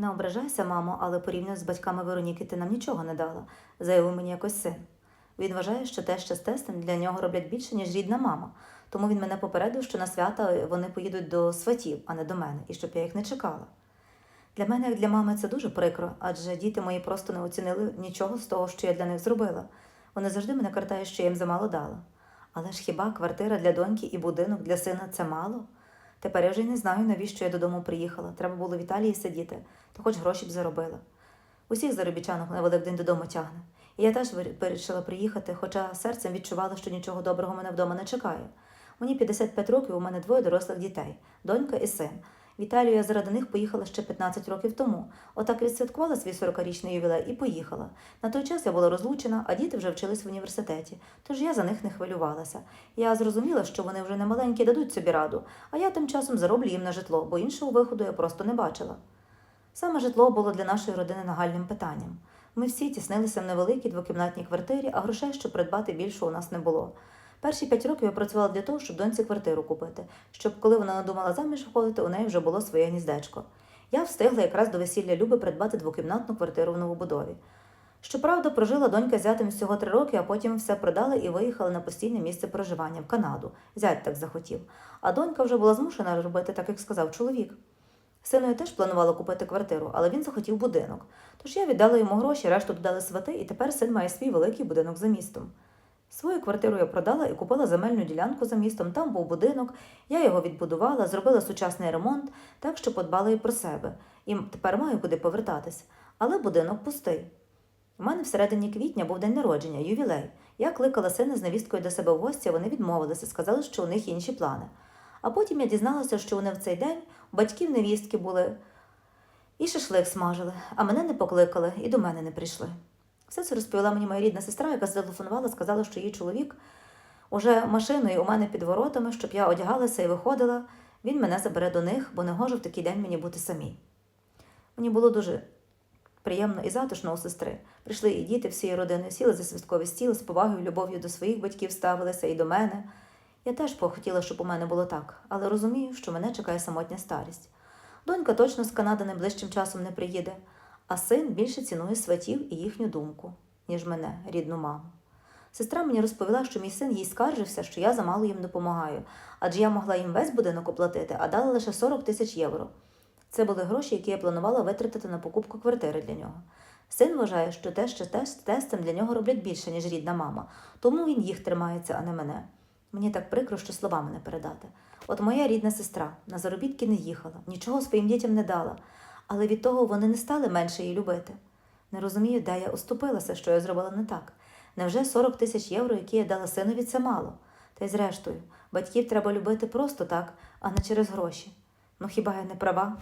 Не ображайся, мамо, але порівняно з батьками Вероніки ти нам нічого не дала, заявив мені якось син. Він вважає, що теща з тестем для нього роблять більше, ніж рідна мама. Тому він мене попередив, що на свята вони поїдуть до сватів, а не до мене, і щоб я їх не чекала. Для мене, як для мами, це дуже прикро, адже діти мої просто не оцінили нічого з того, що я для них зробила. Вони завжди мене картають, що я їм замало дала. Але ж хіба квартира для доньки і будинок для сина це мало? Тепер я вже й не знаю, навіщо я додому приїхала. Треба було в Італії сидіти, то хоч гроші б заробила. Усіх заробітчанок на Великдень додому тягне. І я теж вирішила приїхати, хоча серцем відчувала, що нічого доброго мене вдома не чекає. Мені 55 років, у мене двоє дорослих дітей донька і син. В Італію я заради них поїхала ще 15 років тому. Отак відсвяткувала свій 40-річний ювілей і поїхала. На той час я була розлучена, а діти вже вчились в університеті, тож я за них не хвилювалася. Я зрозуміла, що вони вже не маленькі дадуть собі раду, а я тим часом зароблю їм на житло, бо іншого виходу я просто не бачила. Саме житло було для нашої родини нагальним питанням. Ми всі тіснилися в невеликій двокімнатній квартирі, а грошей, щоб придбати більше, у нас не було. Перші п'ять років я працювала для того, щоб доньці квартиру купити, щоб коли вона надумала заміж виходити, у неї вже було своє гніздечко. Я встигла якраз до весілля Люби придбати двокімнатну квартиру в новобудові. Щоправда, прожила донька зятем всього три роки, а потім все продала і виїхала на постійне місце проживання в Канаду. Зять так захотів. А донька вже була змушена робити так, як сказав чоловік. Сину я теж планувала купити квартиру, але він захотів будинок. Тож я віддала йому гроші, решту додали свати, і тепер син має свій великий будинок за містом. Свою квартиру я продала і купила земельну ділянку за містом. Там був будинок, я його відбудувала, зробила сучасний ремонт, так що подбала і про себе. І тепер маю куди повертатись. Але будинок пустий. У мене всередині квітня був день народження, ювілей. Я кликала сина з невісткою до себе в гості, а вони відмовилися, сказали, що у них інші плани. А потім я дізналася, що вони в цей день у батьків невістки були і шашлик смажили, а мене не покликали і до мене не прийшли. Все це розповіла мені моя рідна сестра, яка зателефонувала, сказала, що її чоловік уже машиною у мене під воротами, щоб я одягалася і виходила. Він мене забере до них, бо не гоже в такий день мені бути самій. Мені було дуже приємно і затишно у сестри. Прийшли і діти всієї родини, сіли за святковий стіл, з повагою, любов'ю до своїх батьків ставилися і до мене. Я теж похотіла, щоб у мене було так, але розумію, що мене чекає самотня старість. Донька точно з Канади найближчим часом не приїде, а син більше цінує сватів і їхню думку, ніж мене, рідну маму. Сестра мені розповіла, що мій син їй скаржився, що я замало їм допомагаю, адже я могла їм весь будинок оплатити, а дала лише 40 тисяч євро. Це були гроші, які я планувала витратити на покупку квартири для нього. Син вважає, що те, що з тестем для нього роблять більше, ніж рідна мама, тому він їх тримається, а не мене. Мені так прикро, що словами не передати. От моя рідна сестра на заробітки не їхала, нічого своїм дітям не дала, але від того вони не стали менше її любити. Не розумію, де я оступилася, що я зробила не так. Невже 40 тисяч євро, які я дала синові, це мало? Та й зрештою, батьків треба любити просто так, а не через гроші. Ну хіба я не права?